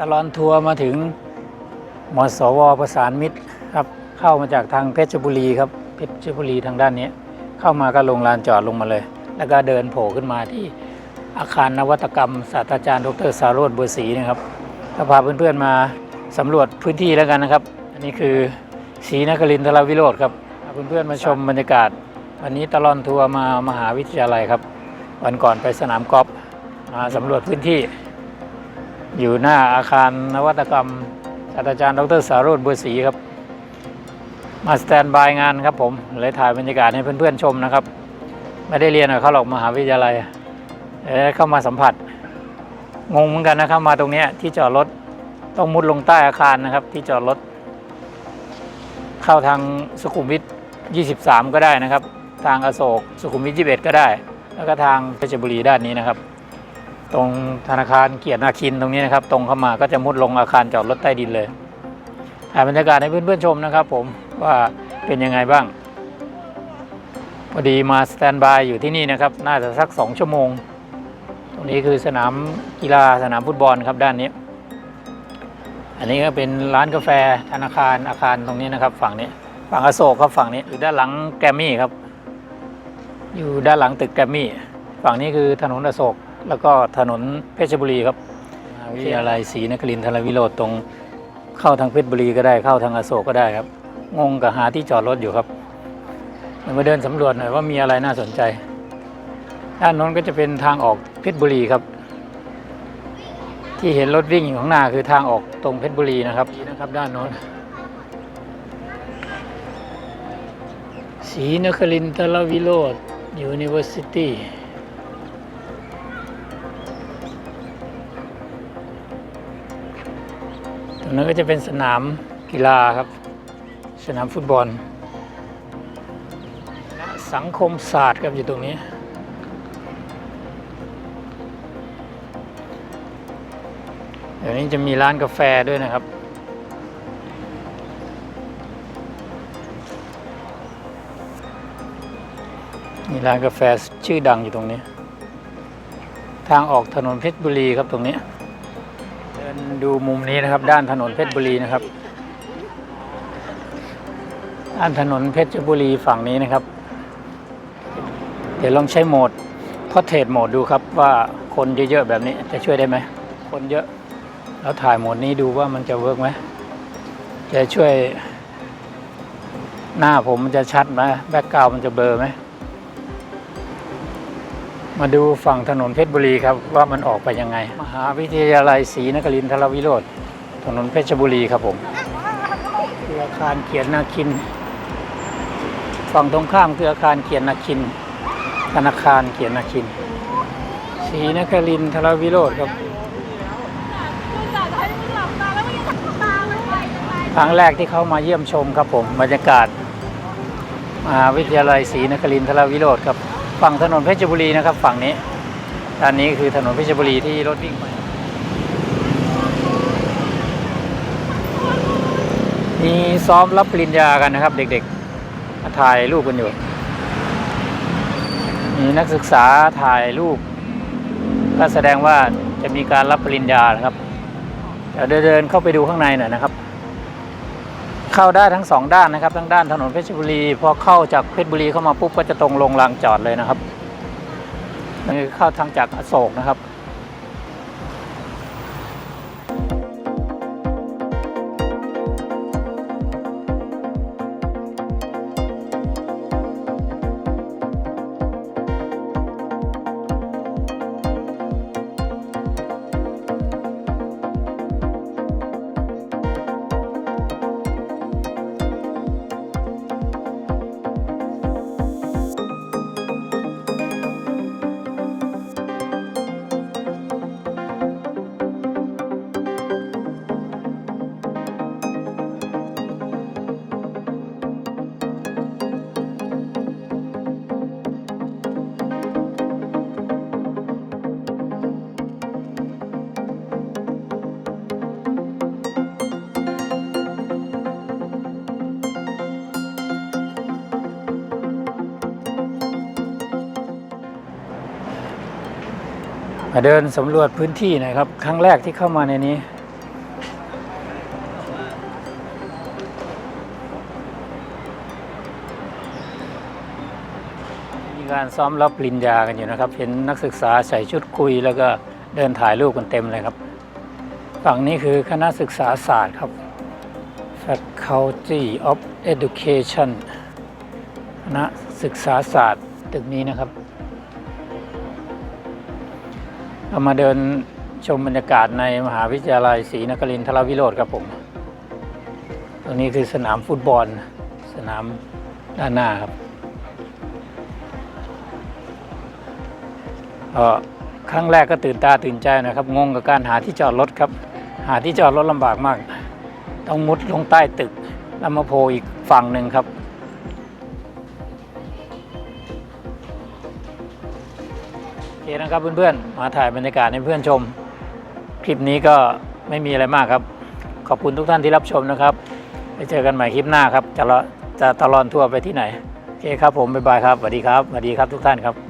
ตลอนทัวร์มาถึงมสวประสานมิตรครับเข้ามาจากทางเพชรบุรีครับเพชรบุรีทางด้านนี้ เข้ามาก็ลงลานจอดลงมาเลย แล้วก็เดินโผล่ขึ้นมาที่อาคารนวัตกรรมศาสตราจารย์ดรสารโรธบัวศรีนะครับก็พาเพื่อนๆมาสำรวจพื้นที่แล้วกันนะครับ อันนี้คือศรีนครินทรวิโรธครับพาเพื่อนๆมาชมบรรยากาศ วันนี้ตลอนทัวร์มามหาวิทยาลัยครับ วันก่อนไปสนามกอล์ฟมาสำรวจพื้นที่ อยู่หน้าอาคารนวัตกรรมศาสตราจารย์ ดรสารโรธบัวศรีครับ มาสแตนบายงานครับผม เลยถ่ายบรรยากาศให้เพื่อนๆชมนะครับ ไม่ได้เรียนกับเขาหรอกมหาวิทยาลัยเอเข้ามาสัมผัส งงเหมือนกันนะครับ มาตรงนี้ที่จอดรถต้องมุดลงใต้อาคารนะครับ ที่จอดรถ เข้าทางสุขุมวิท23 ก็ได้นะครับ ทางอโศกสุขุมวิท21 ก็ได้ แล้วก็ทางเพชรบุรีด้านนี้นะครับ ตรงธนาคารเกียรตินาคินตรงนี้นะครับ ตรงเข้ามาก็จะมุดลงอาคารจอดรถใต้ดินเลยถ่ายบรรยากาศให้เพื่อนๆชมนะครับผมว่าเป็นยังไงบ้าง พอดีมาสแตนบายอยู่ที่นี่นะครับ น่าจะสักสองชั่วโมง ตรงนี้คือสนามกีฬาสนามฟุตบอลครับด้านนี้ อันนี้ก็เป็นร้านกาแฟธนาคารอาคารตรงนี้นะครับ ฝั่งนี้ฝั่งอโศกครับฝั่งนี้อยู่ด้านหลังแกรมมี่ครับ อยู่ด้านหลังตึกแกรมมี่ฝั่งนี้คือถนนอโศก แล้วก็ถนนเพชรบุรีครับมหาวิทยาลัยศรีนครินทรวิโรธตรงเข้าทางเพชรบุรีก็ได้เข้าทางอโศกก็ได้ครับ งงกับหาที่จอดรถอยู่ครับเดี๋ยวมาเดินสำรวจหน่อยว่ามีอะไรน่าสนใจ ด้านโน้นก็จะเป็นทางออกเพชรบุรีครับ ที่เห็นรถวิ่งอยู่ข้างหน้าคือทางออกตรงเพชรบุรีนะครับนี่นะครับ ด้านโน้นศรีนครินทรวิโรธ University ต ตรงนั้นก็จะเป็นสนามกีฬาครับ สนามฟุตบอลและสังคมศาสตร์ครับอยู่ตรงนี้ เดี๋ยวนี้จะมีร้านกาแฟด้วยนะครับมีร้านกาแฟชื่อดังอยู่ตรงนี้ ทางออกถนนเพชรบุรีครับตรงนี้ ดินดูมุมนี้นะครับ ด้านถนนเพชรบุรีนะครับ ด้านถนนเพชรบุรีฝั่งนี้นะครับ เดี๋ยวลองใช้โหมดพอเทรดโหมดดูครับว่าคนเยอะๆแบบนี้จะช่วยได้ไหม คนเยอะแล้วถ่ายโหมดนี้ดูว่ามันจะเวิร์กไหมจะช่วยหน้าผมมันจะชัดไหมแบ็กกราวมันจะเบลอไหม มาดูฝั่งถนนเพชรบุรีครับว่ามันออกไปยังไง มหาวิทยาลัยศรีนครินทรวิโรธถนนเพชรบุรีครับผมคืออาคารเขียนนาคิน ฝั่งตรงข้ามคืออาคารเขียนนาคิน ธนาคารเขียนนาคินศรีนครินทรวิโรธครับครั้งแรกที่เขามาเยี่ยมชมครับผมบรรยากาศมหาวิทยาลัยศรีนครินทรวิโรธครับ ฝั่งถนนเพชรบุรีนะครับฝั่งนี้ด้านนี้คือถนนเพชรบุรีที่รถวิ่งไปมีซ้อมรับปริญญากันนะครับ เด็กๆ ถ่ายรูปกันอยู่ มีนักศึกษาถ่ายรูป ก็แสดงว่าจะมีการรับปริญญานะครับเดี๋ยวเดินเข้าไปดูข้างในหน่อยนะครับ เข้าได้ทั้งสองด้านนะครับทั้งด้านถนนเพชรบุรีพอเข้าจากเพชรบุรีเข้ามาปุ๊บก็จะตรงลงรางจอดเลยนะครับนี่เข้าทางจากอโศกนะครับ เดินสำรวจพื้นที่หน่อยครับ ครั้งแรกที่เข้ามาในนี้ มีการซ้อมรับปริญญากันอยู่นะครับ เห็นนักศึกษาใส่ชุดคุยแล้วก็เดินถ่ายรูปกันเต็มเลยครับ ฝั่งนี้คือคณะศึกษาศาสตร์ครับ Faculty of Education คณะศึกษาศาสตร์ตึกนี้นะครับ เรามาเดินชมบรรยากาศในมหาวิทยาลัยศรีนครินทรวิโรธครับผม ตรงนี้คือสนามฟุตบอล สนามด้านหน้าครับออครั้งแรกก็ตื่นตาตื่นใจนะครับ งงกับการหาที่จอดรถครับ หาที่จอดรถลำบากมาก ต้องมุดลงใต้ตึกแล้วมาโผล่อีกฝั่งหนึ่งครับ อเคนะครับเพื่อนๆ มาถ่ายบรรยากาศให้เพื่อนชม คลิปนี้ก็ไม่มีอะไรมากครับ ขอบคุณทุกท่านที่รับชมนะครับ ไปเจอกันใหม่คลิปหน้าครับ จะละจะตลอนทั่วไปที่ไหน โอเคครับผม บ๊ายบายครับสวัสดีครับสวัสดีครับทุกท่านครับ